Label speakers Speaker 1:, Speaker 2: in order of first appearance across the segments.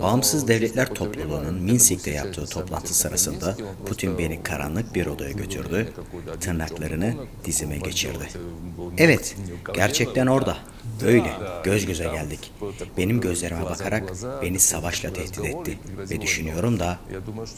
Speaker 1: Bağımsız Devletler Topluluğu'nun Minsk'te yaptığı toplantı sırasında Putin beni karanlık bir odaya götürdü, tırnaklarını dizime geçirdi. Evet, gerçekten orada. Öyle, göz göze geldik. Benim gözlerime bakarak beni savaşla tehdit etti. Ve düşünüyorum da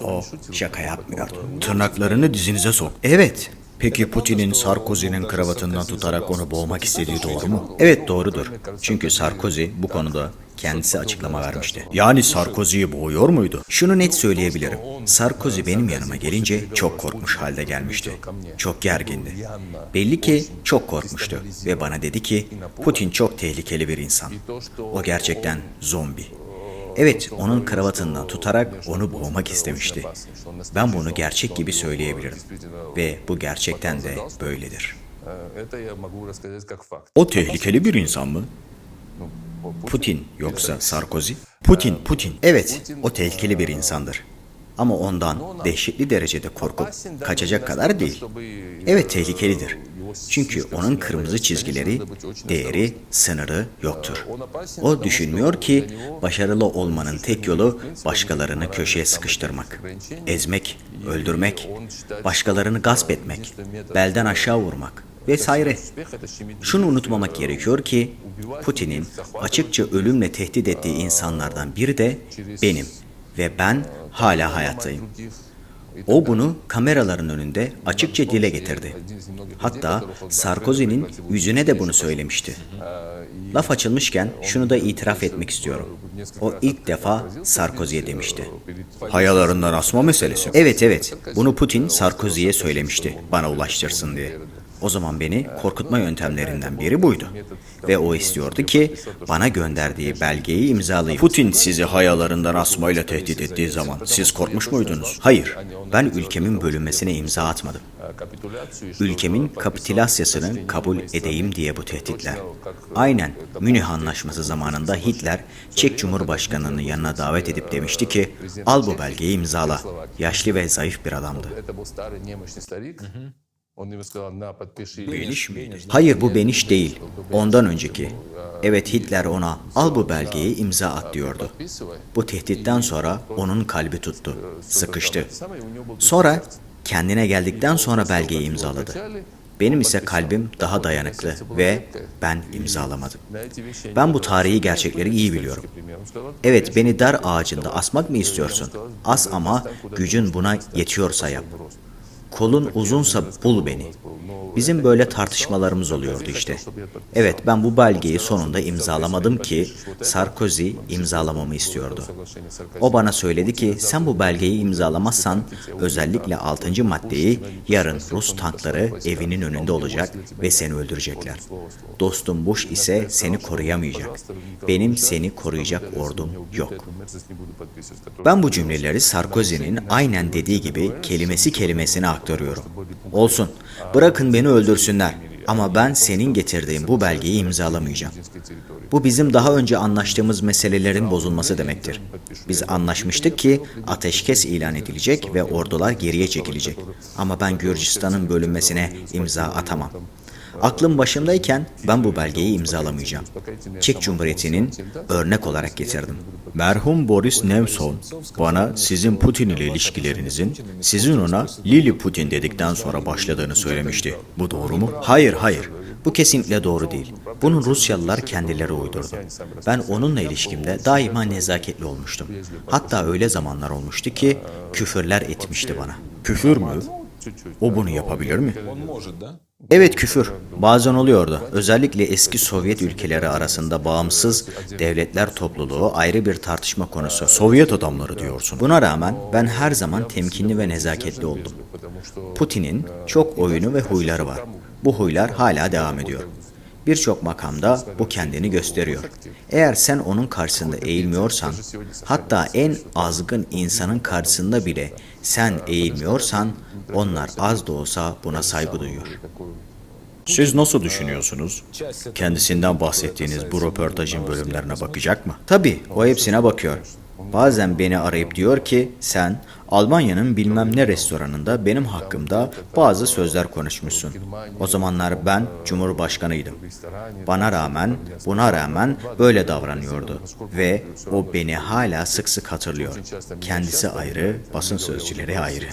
Speaker 1: o şaka yapmıyordu.
Speaker 2: Tırnaklarını dizinize sok.
Speaker 1: Evet,
Speaker 2: Peki Putin'in Sarkozy'nin kravatından tutarak onu boğmak istediği doğru mu?
Speaker 1: evet doğrudur. Çünkü Sarkozy bu konuda kendisi açıklama vermişti.
Speaker 2: Yani Sarkozy'yi boğuyor muydu?
Speaker 1: Şunu net söyleyebilirim. Sarkozy benim yanıma gelince çok korkmuş halde gelmişti. Çok gergindi. Belli ki çok korkmuştu ve bana dedi ki Putin çok tehlikeli bir insan. O gerçekten zombi. Evet, onun kravatından tutarak onu boğmak istemişti. Ben bunu gerçek gibi söyleyebilirim ve bu gerçekten de böyledir.
Speaker 2: O tehlikeli bir insan mı?
Speaker 1: Putin yoksa Sarkozy?
Speaker 2: Putin, Putin.
Speaker 1: Evet, o tehlikeli bir insandır. Ama ondan dehşetli derecede korkup kaçacak kadar değil. Evet tehlikelidir. Çünkü onun kırmızı çizgileri, değeri, sınırı yoktur. O düşünmüyor ki başarılı olmanın tek yolu başkalarını köşeye sıkıştırmak, ezmek, öldürmek, başkalarını gasp etmek, belden aşağı vurmak vesaire. Şunu unutmamak gerekiyor ki Putin'in açıkça ölümle tehdit ettiği insanlardan biri de benim ve ben hala hayattayım. O bunu kameraların önünde açıkça dile getirdi. Hatta Sarkozy'nin yüzüne de bunu söylemişti. Laf açılmışken şunu da itiraf etmek istiyorum. O ilk defa Sarkozy'ye demişti.
Speaker 2: Hayalarından asma meselesi.
Speaker 1: Evet evet, bunu Putin Sarkozy'ye söylemişti bana ulaştırsın diye. O zaman beni korkutma yöntemlerinden biri buydu. Ve o istiyordu ki bana gönderdiği belgeyi imzalayayım.
Speaker 2: Putin sizi hayalarından asmayla tehdit ettiği zaman siz korkmuş muydunuz?
Speaker 1: Hayır. Ben ülkemin bölünmesine imza atmadım. Ülkemin kapitülasyasını kabul edeyim diye bu tehditler. Aynen Münih Anlaşması zamanında Hitler Çek Cumhurbaşkanı'nı yanına davet edip demişti ki al bu belgeyi imzala. Yaşlı ve zayıf bir adamdı.
Speaker 3: Hı hı.
Speaker 2: Beniş mi?
Speaker 1: Hayır bu Beniş değil. Ondan önceki. Evet Hitler ona al bu belgeyi imza at diyordu. Bu tehditten sonra onun kalbi tuttu. Sıkıştı. Sonra kendine geldikten sonra belgeyi imzaladı. Benim ise kalbim daha dayanıklı ve ben imzalamadım. Ben bu tarihi gerçekleri iyi biliyorum. Evet beni dar ağacında asmak mı istiyorsun? As ama gücün buna yetiyorsa yap. Kolun uzunsa bul beni. Bizim böyle tartışmalarımız oluyordu işte. Evet ben bu belgeyi sonunda imzalamadım ki Sarkozy imzalamamı istiyordu. O bana söyledi ki sen bu belgeyi imzalamazsan özellikle 6. maddeyi yarın Rus tankları evinin önünde olacak ve seni öldürecekler. Dostum Bush ise seni koruyamayacak. Benim seni koruyacak ordum yok. Ben bu cümleleri Sarkozy'nin aynen dediği gibi kelimesi kelimesine aktarıyorum. Olsun, bırakın beni öldürsünler ama ben senin getirdiğin bu belgeyi imzalamayacağım. Bu bizim daha önce anlaştığımız meselelerin bozulması demektir. Biz anlaşmıştık ki ateşkes ilan edilecek ve ordular geriye çekilecek. Ama ben Gürcistan'ın bölünmesine imza atamam. Aklım başımdayken ben bu belgeyi imzalamayacağım. Çek Cumhuriyeti'nin örnek olarak getirdim.
Speaker 2: Merhum Boris Nemtsov bana sizin Putin ile ilişkilerinizin sizin ona Lili Putin dedikten sonra başladığını söylemişti. Bu doğru mu?
Speaker 1: Hayır, hayır. Bu kesinlikle doğru değil. Bunu Rusyalılar kendileri uydurdu. Ben onunla ilişkimde daima nezaketli olmuştum. Hatta öyle zamanlar olmuştu ki küfürler etmişti bana.
Speaker 2: Küfür mü? O bunu yapabilir mi?
Speaker 1: Evet küfür. Bazen oluyordu. Özellikle eski Sovyet ülkeleri arasında bağımsız devletler topluluğu ayrı bir tartışma konusu.
Speaker 2: Sovyet adamları diyorsun.
Speaker 1: Buna rağmen ben her zaman temkinli ve nezaketli oldum. Putin'in çok oyunu ve huyları var. Bu huylar hala devam ediyor. Birçok makamda bu kendini gösteriyor. Eğer sen onun karşısında eğilmiyorsan, hatta en azgın insanın karşısında bile sen eğilmiyorsan, onlar az da olsa buna saygı duyuyor.
Speaker 2: Siz nasıl düşünüyorsunuz? Kendisinden bahsettiğiniz bu röportajın bölümlerine bakacak mı?
Speaker 1: Tabii, o hepsine bakıyor. Bazen beni arayıp diyor ki sen Almanya'nın bilmem ne restoranında benim hakkımda bazı sözler konuşmuşsun. O zamanlar ben Cumhurbaşkanıydım. Bana rağmen, buna rağmen böyle davranıyordu. Ve o beni hala sık sık hatırlıyor. Kendisi ayrı, basın sözcüleri ayrı.